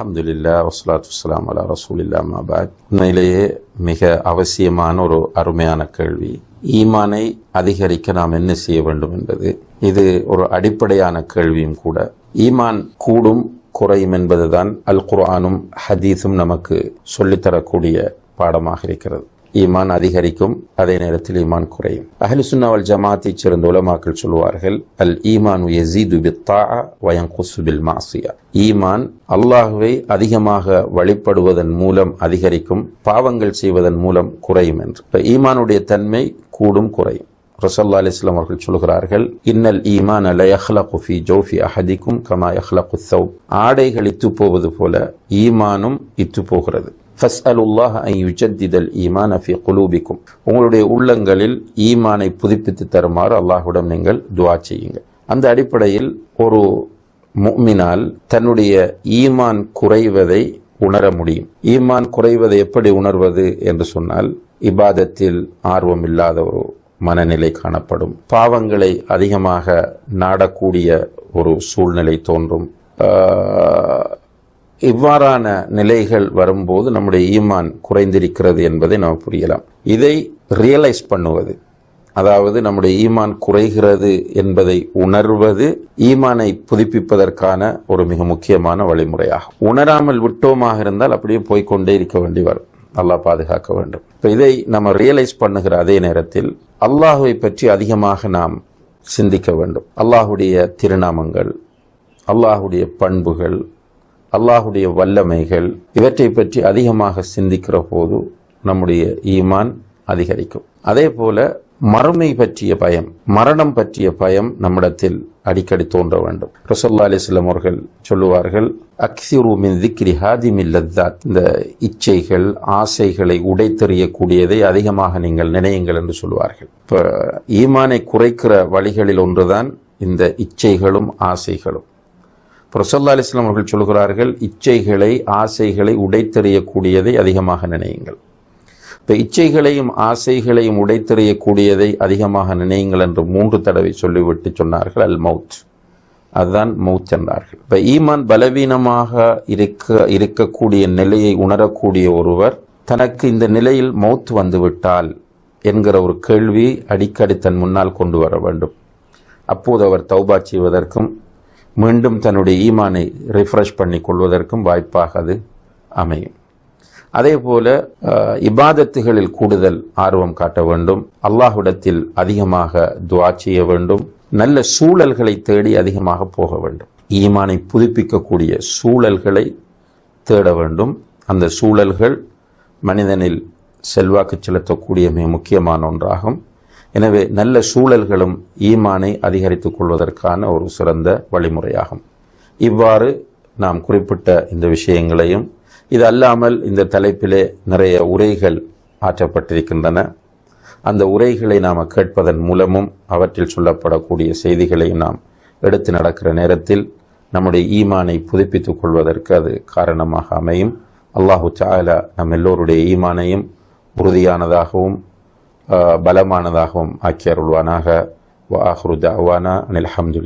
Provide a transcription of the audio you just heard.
அலமதுல்லா வஸ்லாத்து வஸ்லாம் அலா ரசூலில்லா மாபாத் உண்மையிலேயே மிக அவசியமான ஒரு அருமையான கேள்வி. ஈமானை அதிகரிக்க நாம் என்ன செய்ய வேண்டும் என்பது. இது ஒரு அடிப்படையான கேள்வியும் கூட. ஈமான் கூடும் குறையும் என்பதுதான் அல் குர்ஆனும் ஹதீஸும் நமக்கு சொல்லித்தரக்கூடிய பாடமாக இருக்கிறது. ஈமான் அதிகரிக்கும் அதே நேரத்தில் ஈமான் குறையும். அஹலு சுன்னாவல் ஜமாத்தைச் சேர்ந்த உலமாக்கள் சொல்வார்கள் அல் ஈமான் யசீது பித்தா மாசியா ஈமான் அல்லாஹுவை அதிகமாக வழிபடுவதன் மூலம் அதிகரிக்கும் பாவங்கள் செய்வதன் மூலம் குறையும் என்று. இப்போ ஈமானுடைய தன்மை கூடும் குறையும். ரசல்லா அலிஸ்லாம் அவர்கள் சொல்கிறார்கள் இன்னல் ஈமான் அல யஹ்லகு ஃபி ஜோஃபி அஹதிக்கும் கமா யஹ்லகு சௌப் ஆடைகள் இத்து போவது போல ஈமானும் இத்து போகிறது ஃபஸ்அலுல்லாஹ் ஐ யுஜத்திதல் ஈமான் ஃபி குலூபிக்கும். உங்களுடைய உள்ளங்களில் ஈமானை புதுப்பித்து தருமாறு அல்லாஹ்விடம் நீங்கள் துவா செய்யுங்க அந்த அடிப்படையில் ஒரு முக்மினால் தன்னுடைய ஈமான் குறைவதை உணர முடியும். ஈமான் குறைவதை எப்படி உணர்வது என்று சொன்னால் இபாதத்தில் ஆர்வம் இல்லாத ஒரு மனநிலை காணப்படும். பாவங்களை அதிகமாக நாடக்கூடிய ஒரு சூழ்நிலை தோன்றும். இவ்வாறான நிலைகள் வரும்போது நம்முடைய ஈமான் குறைந்திருக்கிறது என்பதை நாம் புரியலாம். இதை ரியலைஸ் பண்ணுவது அதாவது நம்முடைய ஈமான் குறைகிறது என்பதை உணர்வது ஈமானை புதுப்பிப்பதற்கான ஒரு மிக முக்கியமான வழிமுறையாகும். உணராமல் விட்டோமாக இருந்தால் அப்படியே போய்கொண்டே இருக்க வேண்டி வரும். அல்லாஹ் பாதுகாக்க வேண்டும். இப்போ இதை நம்ம ரியலைஸ் பண்ணுகிற அதே நேரத்தில் அல்லாஹுவை பற்றி அதிகமாக நாம் சிந்திக்க வேண்டும். அல்லாஹுடைய திருநாமங்கள் அல்லாஹுடைய பண்புகள் அல்லாஹுடைய வல்லமைகள் இவற்றை பற்றி அதிகமாக சிந்திக்கிற போது நம்முடைய ஈமான் அதிகரிக்கும். அதே போல மறுமை பற்றிய பயம் மரணம் பற்றிய பயம் நம்மிடத்தில் அடிக்கடி தோன்ற வேண்டும். ரசோல்லா அலிஸ்லாம் அவர்கள் சொல்லுவார்கள் அக்சிரு மின் திக்ரி ஹாதிமில் இந்த இச்சைகள் ஆசைகளை உடைத்தெறியக்கூடியதை அதிகமாக நீங்கள் நினையுங்கள் என்று சொல்லுவார்கள். இப்போ ஈமானை குறைக்கிற வழிகளில் ஒன்றுதான் இந்த இச்சைகளும் ஆசைகளும். புரசல்லா அலிஸ்லாம் அவர்கள் சொல்கிறார்கள் இச்சைகளை ஆசைகளை உடைத்தெறியக்கூடியதை அதிகமாக நினையுங்கள். இப்போ இச்சைகளையும் ஆசைகளையும் உடைத்தெறியக்கூடியதை அதிகமாக நினையுங்கள் என்று மூன்று தடவை சொல்லிவிட்டு சொன்னார்கள் அல் மவுத். அதுதான் மவுத் என்றார்கள். இப்போ ஈமான் பலவீனமாக இருக்க இருக்கக்கூடிய நிலையை உணரக்கூடிய ஒருவர் தனக்கு இந்த நிலையில் மவுத் வந்துவிட்டால் என்கிற ஒரு கேள்வி அடிக்கடி தன் முன்னால் கொண்டு வர வேண்டும். அப்போது அவர் தௌபா செய்வதற்கும் மீண்டும் தன்னுடைய ஈமானை ரிஃப்ரெஷ் பண்ணி கொள்வதற்கும் வாய்ப்பாக அது அமையும். அதே போல இபாதத்துகளில் கூடுதல் ஆர்வம் காட்ட வேண்டும். அல்லாஹ்விடத்தில் அதிகமாக துவா செய்ய வேண்டும். நல்ல சூழல்களை தேடி அதிகமாக போக வேண்டும். ஈமானை புதுப்பிக்கக்கூடிய சூழல்களை தேட வேண்டும். அந்த சூழல்கள் மனிதனில் செல்வாக்கு செலுத்தக்கூடிய மிக முக்கியமான ஒன்றாகும். எனவே நல்ல சூழல்களும் ஈமானை அதிகரித்துக் கொள்வதற்கான ஒரு சிறந்த வழிமுறையாகும். இவ்வாறு நாம் குறிப்பிட்ட இந்த விஷயங்களையும் இது அல்லாமல் இந்த தலைப்பிலே நிறைய உரைகள் ஆற்றப்பட்டிருக்கின்றன அந்த உரைகளை நாம் கேட்பதன் மூலமும் அவற்றில் சொல்லப்படக்கூடிய செய்திகளையும் நாம் எடுத்து நடக்கிற நேரத்தில் நம்முடைய ஈமானை புதுப்பித்துக் கொள்வதற்கு அது காரணமாக அமையும். அல்லாஹு சாலா நம் எல்லோருடைய ஈமானையும் உறுதியானதாகவும் பலமானதாகவும் ஆக்கி அருள்வானாக வாஹ்ரு தாவானா அனில் அஹமதுல்லா